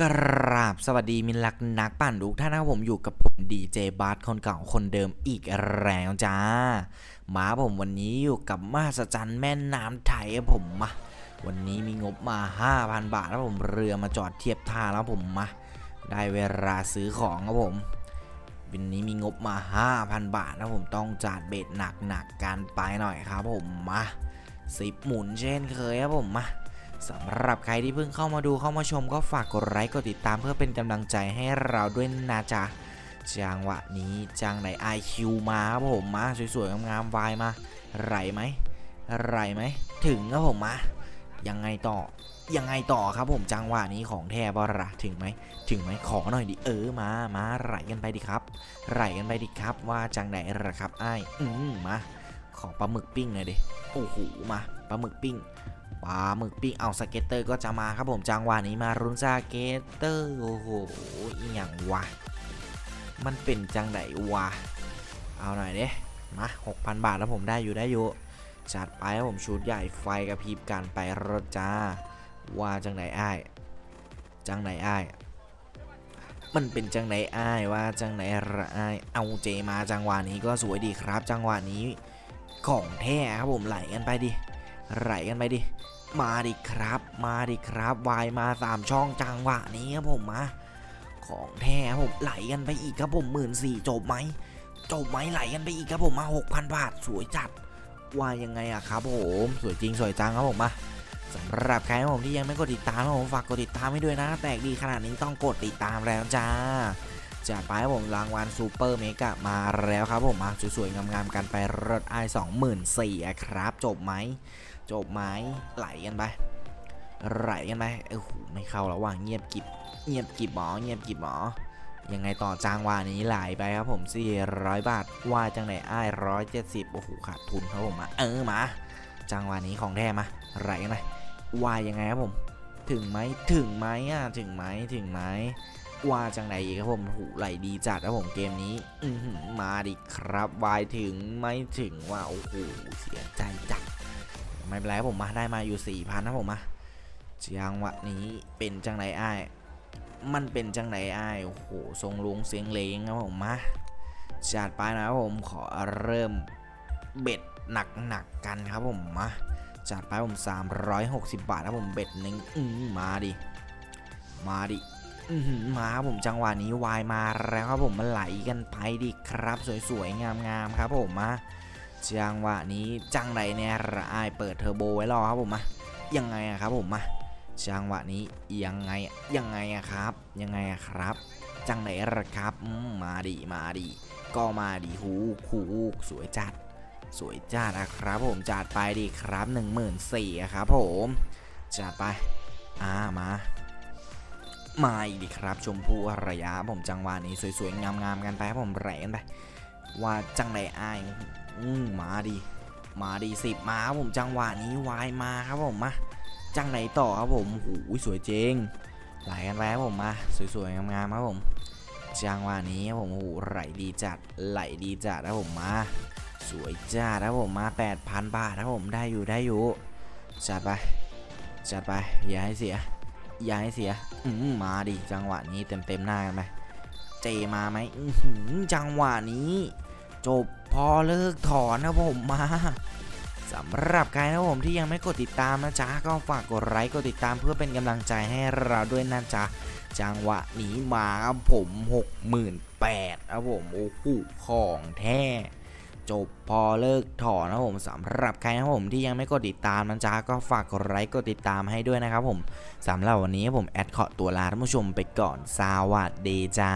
กราบสวัสดีมินลักนักปั่นทุกท่านนะครับผมอยู่กับผมดีเจบาร์คนเก่าคนเดิมอีกแล้วจ้า มาผมวันนี้อยู่กับมหัศจรรย์แม่น้ำไทยครับผมมาวันนี้มีงบมา 5,000 บาทแล้วผมเรือมาจอดเทียบท่าแล้วผมมาได้เวลาซื้อของครับผม วันนี้มีงบมา 5,000 บาทนะผมต้องจัดเบ็ดหนักๆกกันไปหน่อยครับผมมาสิบหมุนเช่นเคยครับผมมา สำหรับใครที่เพิ่งเข้ามาดูเข้ามาชมก็ฝากกดไลค์กดติดตามเพื่อเป็นกำลังใจให้เราด้วยนะจ๊ะจังหวะนี้จังไหน IQ มาครับผมมาสวยๆงามๆวายมาไหลไหมไหลไหมถึงครับผมมายังไงต่อยังไงต่อครับผมจังหวะนี้ของแท้บระถึงไหมถึงไหมขอหน่อยดิเออมามาไหลกันไปดิครับไหลกันไปดิครับ ว่าจังไหนละครับไอ้อืมมาขอปลาหมึกปิ้งหน่อยดิโอ้โหมาปลาหมึกปิ้ง ปลาหมึกปิ้งเอาสเก็ตเตอร์ก็จะมาครับผมจังหวะนี้มารุนสเก็ตเตอร์โอ้โหอีหยังวะมันเป็นจังไหนวะเอาหน่อยเด้มา6,000 บาทแล้วผมได้อยู่ได้อยู่จัดไปครับผมชุดใหญ่ไฟกระพริบกันไปรถจ้าว่าจังไหนอ้ายจังไหนอ้ายมันเป็นจังไหนอ้ายว่าจังไหนระอ้ายเอาเจมาจังหวะนี้ก็สวยดีครับ จังหวะนี้ของแท้ครับผมไหลกันไปดิ ไหลกันไปดิ มาดิครับ มาดิครับวายมาสามช่องจังหวะนี้ครับผมมาของแท้ผมไหลกันไปอีกครับผมหมื่นสี่จบไหมจบไหมไหลกันไปอีกครับผมมาหกพันบาทสวยจัดว่ายังไงอะครับผมสวยจริงสวยจังครับผมมาสำหรับใครครับผมที่ยังไม่กดติดตามผมฝากกดติดตามให้ด้วยนะแตกดีขนาดนี้ต้องกดติดตามแล้วจ้าจัดไปผมรางวัลซูเปอร์เมกะมาแล้วครับผมมาสวยๆงามๆกันไปรถไอสองหมื่นสี่ครับจบไหม จบไหมไหลกันไปไหลกันไปเออโหไม่เข้าแล้วว่ะเงียบกิบเงียบกิบหมอเงียบกิบหมอยังไงต่อจ้างวานี้ไหลไปครับผม400บาทว่าจังไหนอ้ายร้อยเจ็ดสิบโอ้โหขาดทุนครับผมมาเออมาจังวะนี้ของแท้มาไหลกันไปว่ายังไงครับผม ถึงไหมถึงไหมอะถึงไหมถึงไหมว่าจังไหนอีกครับผมหูไหลดีจัดครับผมเกมนี้ อืมาดิครับวายถึงไม่ถึงว่าโอ้โหเสียใจจัด ไม่เป็นไรผมมาได้มาอยู่4ี่พันนะผมมาจังหวะนี้เป็นจังไหนอ้ายมันเป็นจังไหนอ้ายโอ้โหทรงลุงเสียงเลงครับผมมาจัดไปนะครับผมขอเริ่มเบ็ดหนักๆกกันครับผมมาจัดไปผม 360 บาทครับผมเบ็ดหนึ่งมาดิมาดิมาครับผมจังหวะนี้วายมาแล้วครับผมมันไหลกันไปดิครับ สวยๆงามๆครับผมมา จังหวะนี้จังไรเนี่ยระอายเปิดเทอร์โบไว้รอครับผมมายังไงอะครับผมมาจังหวะนี้ยังไงยังไงอะครับ ยังไงอะครับ จังไหนระครับมาดีมาดีก็มาดีหูหูสวยจัด สวยจัดนะครับ ผมจัดไปดีครับ1 4 0 0 0อะครับผมจัดไปอ่ามามาอีกดีครับ ชมพู่อรยาผมจังหวะนี้สวยๆงามๆกันไปครับผมไหลกันไปว่าจังไหนอาย อืมมาดี มาดีสิบมาครับผมจังหวะนี้วายมาครับผมมาจังไหนต่อครับผมหูยสวยเจงไหลกันไปครับผมมาสวยๆงามๆครับผม จังหวะนี้ครับผมโอ้โหไหลดีจัดไหลดีจัดครับผมมา สวยจัดครับผมมา 8,000 บาทครับผมได้อยู่ได้อยู่จัดไปจัดไปอย่าให้เสียอย่าให้เสียอืมมาดิจังหวะนี้เต็มเต็มๆหน้ากันไปเจมาไหมจังหวะนี้ จบพอเลิกถอนนะผมมาสำหรับใครนะผมที่ยังไม่กดติดตามนะจ๊ะก็ฝากกดไลค์กดติดตามเพื่อเป็นกำลังใจให้เราด้วยนะจ๊ะจังหวะนี้มาครับผม68,000ครับผมโอ้โหของแท้จบพอเลิกถอนนะผมสำหรับใครนะผมที่ยังไม่กดติดตามนะจ๊ะก็ฝากกดไลค์กดติดตามให้ด้วยนะครับผมสำหรับวันนี้ผมแอดขอตัวลาท่านผู้ชมไปก่อนสวัสดีจ้า